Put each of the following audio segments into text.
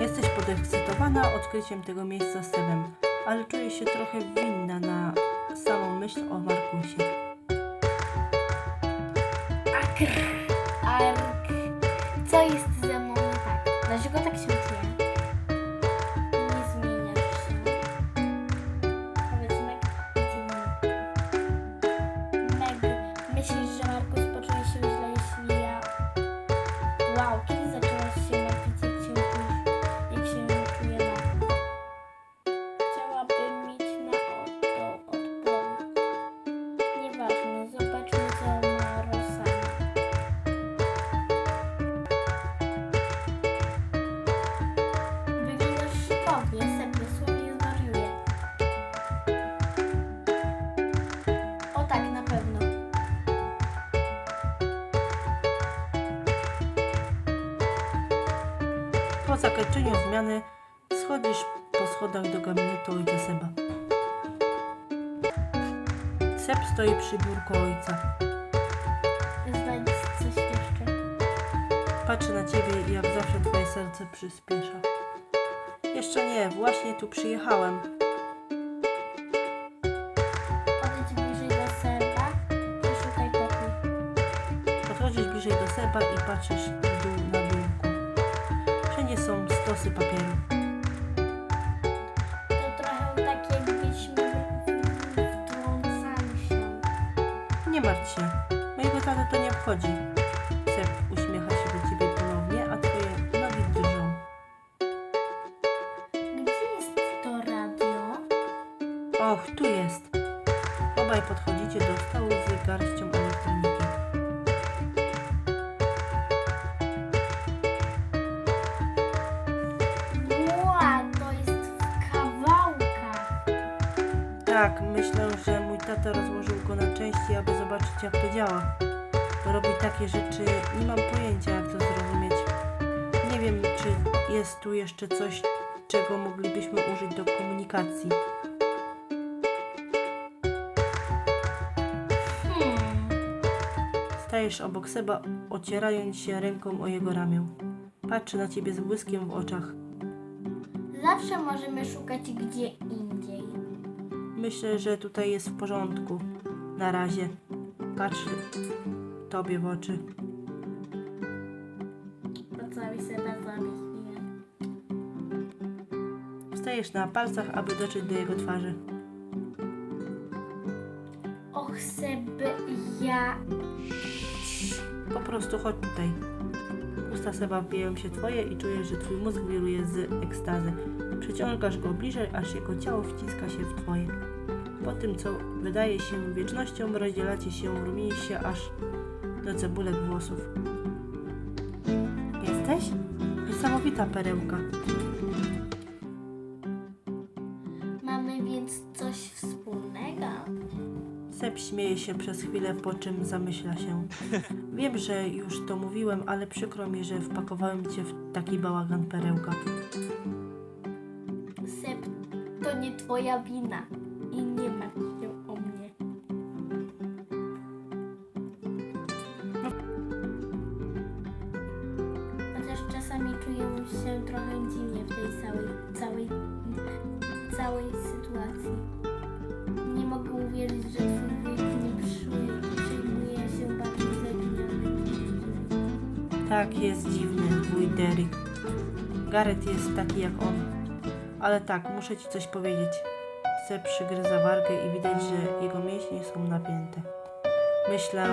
Jesteś podekscytowana odkryciem tego miejsca z Sebem, ale czujesz się trochę winna na samą myśl o Markusie. Akr, ark. Co jest ze mną nie tak? Dlaczego tak się czuję? Po zakończeniu zmiany schodzisz po schodach do gabinetu ojca Seba. Seb stoi przy biurku ojca. Znajdź coś jeszcze. Patrzy na ciebie i jak zawsze twoje serce przyspiesza. Jeszcze nie, właśnie tu przyjechałem. Podejdź bliżej do Seba i szukaj pokój. Podchodzisz bliżej do Seba i patrzysz w dół. Są stosy papieru. To trochę tak jakbyśmy wtrącali się. Nie martw się, mojego taty to nie obchodzi. Seb uśmiecha się do ciebie ponownie, a twoje nogi drżą. Gdzie jest to radio? Och, tu jest. Obaj podchodzicie do stołu z garścią elektroniki. Tak, myślę, że mój tata rozłożył go na części, aby zobaczyć jak to działa. Robi takie rzeczy, nie mam pojęcia jak to zrozumieć. Nie wiem, czy jest tu jeszcze coś, czego moglibyśmy użyć do komunikacji. Hmm. Stajesz obok Seba, ocierając się ręką o jego ramię. Patrzy na ciebie z błyskiem w oczach. Zawsze możemy szukać gdzie indziej. Myślę, że tutaj jest w porządku. Na razie. Patrzy tobie w oczy. Pocałuj sobie za chwilę. Wstajesz na palcach, aby dotrzeć do jego twarzy. Och, Seby, ja... Po prostu chodź tutaj. Seba wbijają się twoje i czujesz, że twój mózg wiruje z ekstazy. Przyciągasz go bliżej, aż jego ciało wciska się w twoje. Po tym, co wydaje się wiecznością, rozdzielacie się, rumieni się aż do cebulek włosów. Jesteś? Niesamowita perełka. Seb śmieje się przez chwilę, po czym zamyśla się. Wiem, że już to mówiłem, ale przykro mi, że wpakowałem cię w taki bałagan perełka. Seb, to nie twoja wina. I nie martw się o mnie. Chociaż czasami czuję się trochę dziwnie w tej całej, całej, całej sytuacji. Nie mogę uwierzyć, że Tak, jest dziwny, wuj Derek. Gareth jest taki jak on. Ale tak, muszę ci coś powiedzieć. Seb przygryza wargę i widać, że jego mięśnie są napięte. Myślę,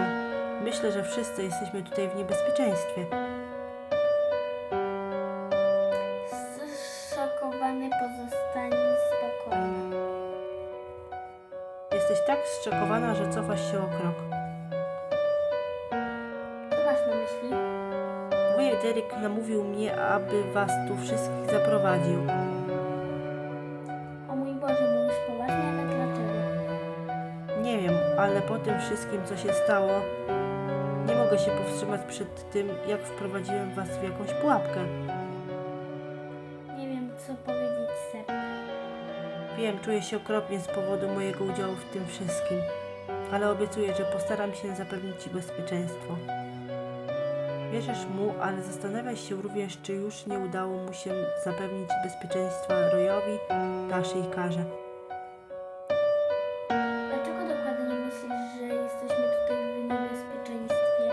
myślę, że wszyscy jesteśmy tutaj w niebezpieczeństwie. Zszokowany pozostanie spokojny. Jesteś tak zszokowana, że cofasz się o krok. Wujek Derek namówił mnie, aby was tu wszystkich zaprowadził. O mój Boże, mówisz poważnie, ale dlaczego? Nie wiem, ale po tym wszystkim, co się stało, nie mogę się powstrzymać przed tym, jak wprowadziłem was w jakąś pułapkę. Nie wiem, co powiedzieć, Seb. Wiem, czuję się okropnie z powodu mojego udziału w tym wszystkim, ale obiecuję, że postaram się zapewnić ci bezpieczeństwo. Wierzysz mu, ale zastanawiasz się również, czy już nie udało mu się zapewnić bezpieczeństwa Royowi, Taszy i Karze. Dlaczego dokładnie myślisz, że jesteśmy tutaj w niebezpieczeństwie?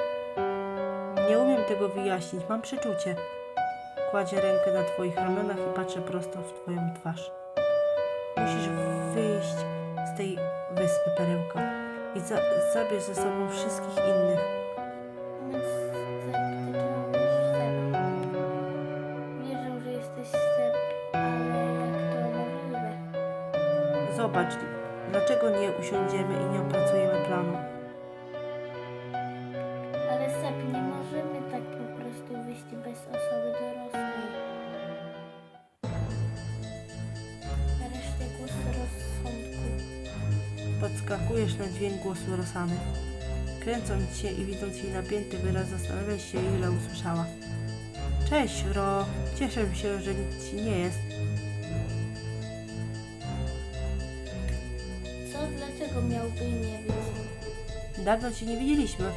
Nie umiem tego wyjaśnić, mam przeczucie. Kładzie rękę na twoich ramionach i patrzę prosto w twoją twarz. Musisz wyjść z tej wyspy, perełka, i za zabierz ze sobą wszystkich innych. Zobacz, dlaczego nie usiądziemy i nie opracujemy planu. Ale Seb, nie możemy tak po prostu wyjść bez osoby dorosłej. Nareszcie głos rozsądku. Podskakujesz na dźwięk głosu Rosany. Kręcąc się i widząc jej napięty wyraz, zastanawiasz się, ile usłyszała. Cześć, Ro. Cieszę się, że nic ci nie jest. Co, dlaczego miałby nie być? Dawno cię nie widzieliśmy.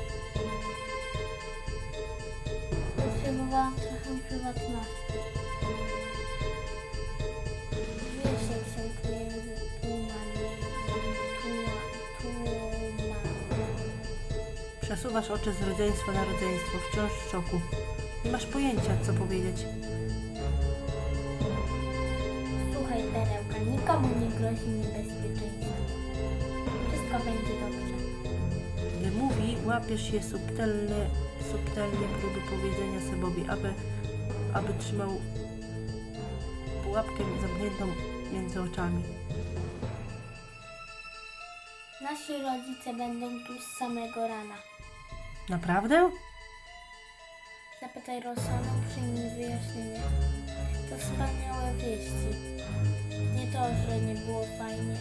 Potrzebowałam trochę prywatności. Wiesz, jak się czuję z tłumami. Tłumami. Przesuwasz oczy z rodzeństwa na rodzeństwo, wciąż w szoku. Nie masz pojęcia, co powiedzieć. Słuchaj, perełka, nikomu nie grozi niebezpieczeństwo. Wszystko będzie dobrze. Gdy mówi, łapiesz je subtelnie, subtelnie próby powiedzenia Sebowi, aby, aby trzymał pułapkę zamkniętą między oczami. Nasi rodzice będą tu z samego rana. Naprawdę? Zapytaj Rosanę, przyjmij wyjaśnienie. To wspaniałe wieści. Nie to, że nie było fajnie.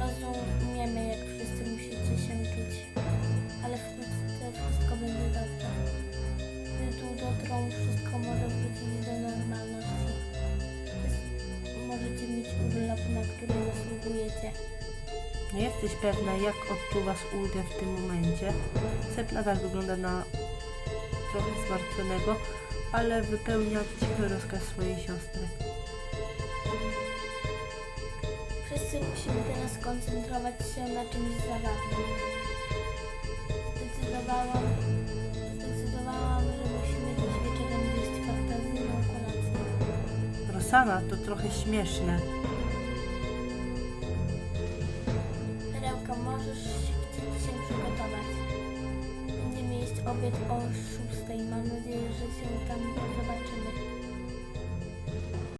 Rozumiemy, jak wszyscy musicie się czuć. Ale wkrótce wszystko będzie dobrze. Gdy tu dotrą, wszystko może wrócić do normalności. Możecie mieć urlop, na który zasługujecie. Nie jesteś pewna, jak odczuwasz ulgę w tym momencie. Seb nadal wygląda na trochę zmartwionego, ale wypełnia cichy rozkaz swojej siostry. Wszyscy musimy teraz skoncentrować się na czymś zabawnym. Zdecydowałam, zdecydowałam, że musimy dziś wieczorem zjeść fantazyjną kolację. Rosana to trochę śmieszne. Perełka, możesz chcieć się przygotować. Będziemy jeść obiad o szóstej. Mam nadzieję, że się tam zobaczymy.